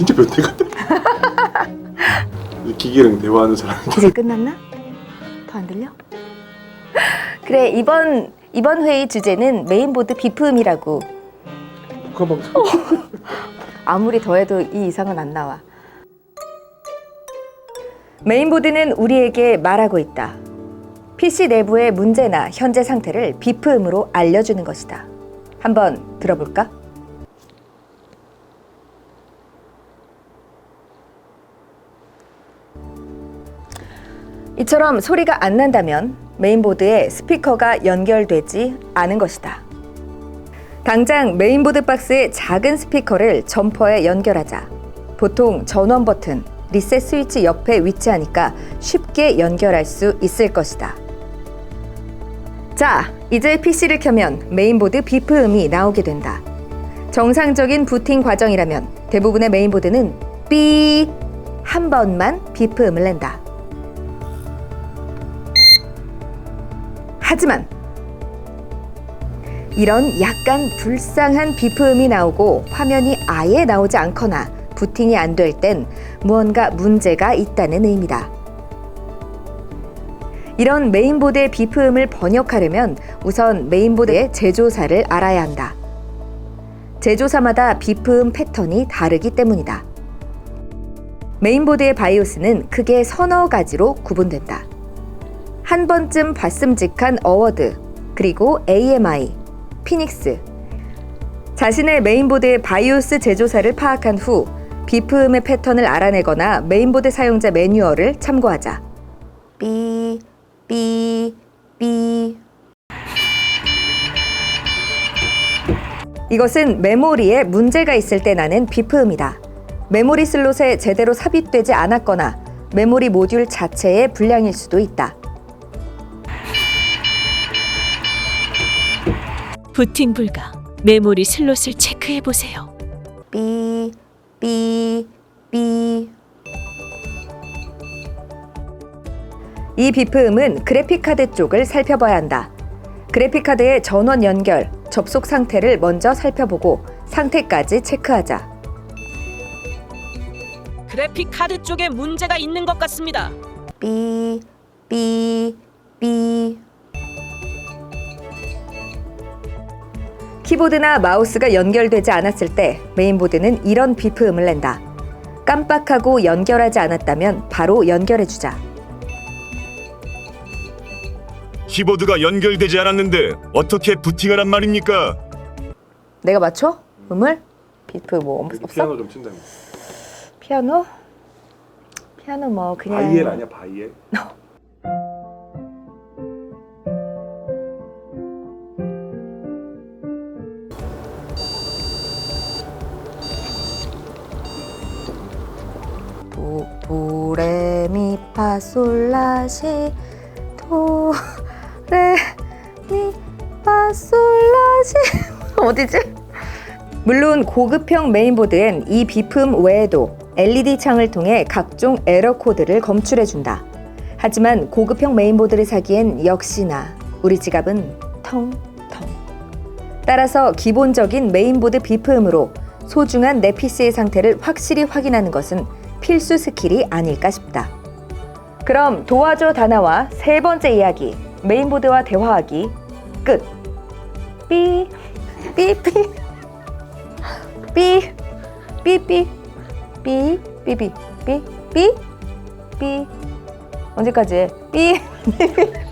진짜 변태 같아. 기계랑 대화하는 사람. 이제 끝났나? 더 안 들려? 그래 이번 이번 회의 주제는 메인보드 비품이라고. 가방. 아무리 더해도 이 이상은 안 나와. 메인보드는 우리에게 말하고 있다. PC 내부의 문제나 현재 상태를 비품으로 알려주는 것이다. 한번 들어볼까? 이처럼 소리가 안 난다면 메인보드에 스피커가 연결되지 않은 것이다. 당장 메인보드 박스의 작은 스피커를 점퍼에 연결하자. 보통 전원 버튼, 리셋 스위치 옆에 위치하니까 쉽게 연결할 수 있을 것이다. 자, 이제 PC를 켜면 메인보드 비프 음이 나오게 된다. 정상적인 부팅 과정이라면 대부분의 메인보드는 삐 한 번만 비프 음을 낸다. 하지만 이런 약간 불쌍한 비프음이 나오고 화면이 아예 나오지 않거나 부팅이 안 될 땐 무언가 문제가 있다는 의미다. 이런 메인보드의 비프음을 번역하려면 우선 메인보드의 제조사를 알아야 한다. 제조사마다 비프음 패턴이 다르기 때문이다. 메인보드의 바이오스는 크게 서너 가지로 구분된다. 한 번쯤 봤음직한 어워드, 그리고 AMI, 피닉스. 자신의 메인보드의 바이오스 제조사를 파악한 후 비프음의 패턴을 알아내거나 메인보드 사용자 매뉴얼을 참고하자. 삐, 삐, 삐. 이것은 메모리에 문제가 있을 때 나는 비프음이다. 메모리 슬롯에 제대로 삽입되지 않았거나 메모리 모듈 자체의 불량일 수도 있다. 부팅 불가. 메모리 슬롯을 체크해 보세요. 삐, 삐, 삐. 이 비프음은 그래픽카드 쪽을 살펴봐야 한다. 그래픽카드의 전원 연결, 접속 상태를 먼저 살펴보고 상태까지 체크하자. 그래픽 카드 쪽에 문제가 있는 것 같습니다. 삐, 삐, 삐. 키보드나 마우스가 연결되지 않았을 때 메인보드는 이런 비프음을 낸다. 깜빡하고 연결하지 않았다면 바로 연결해주자. 키보드가 연결되지 않았는데 어떻게 부팅하란 말입니까? 내가 맞춰? 음을? 비프 뭐 없- 없어? 피아노 좀 친다며. 피아노? 피아노 뭐 그냥 바이엘 아니야 바이엘? 파솔라시 도레미 파솔라시 어디지? 물론 고급형 메인보드엔 이 비품 외에도 LED 창을 통해 각종 에러 코드를 검출해 준다. 하지만 고급형 메인보드를 사기엔 역시나 우리 지갑은 텅텅. 따라서 기본적인 메인보드 비프음으로 소중한 내 PC의 상태를 확실히 확인하는 것은 필수 스킬이 아닐까 싶다. 그럼 도와줘 다나와 세 번째 이야기 메인보드와 대화하기 끝. 삐, 삐, 삐, 삐, 삐, 삐, 삐, 삐, 삐, 삐, 삐, 삐. 언제까지 해? 삐, 삐, 삐.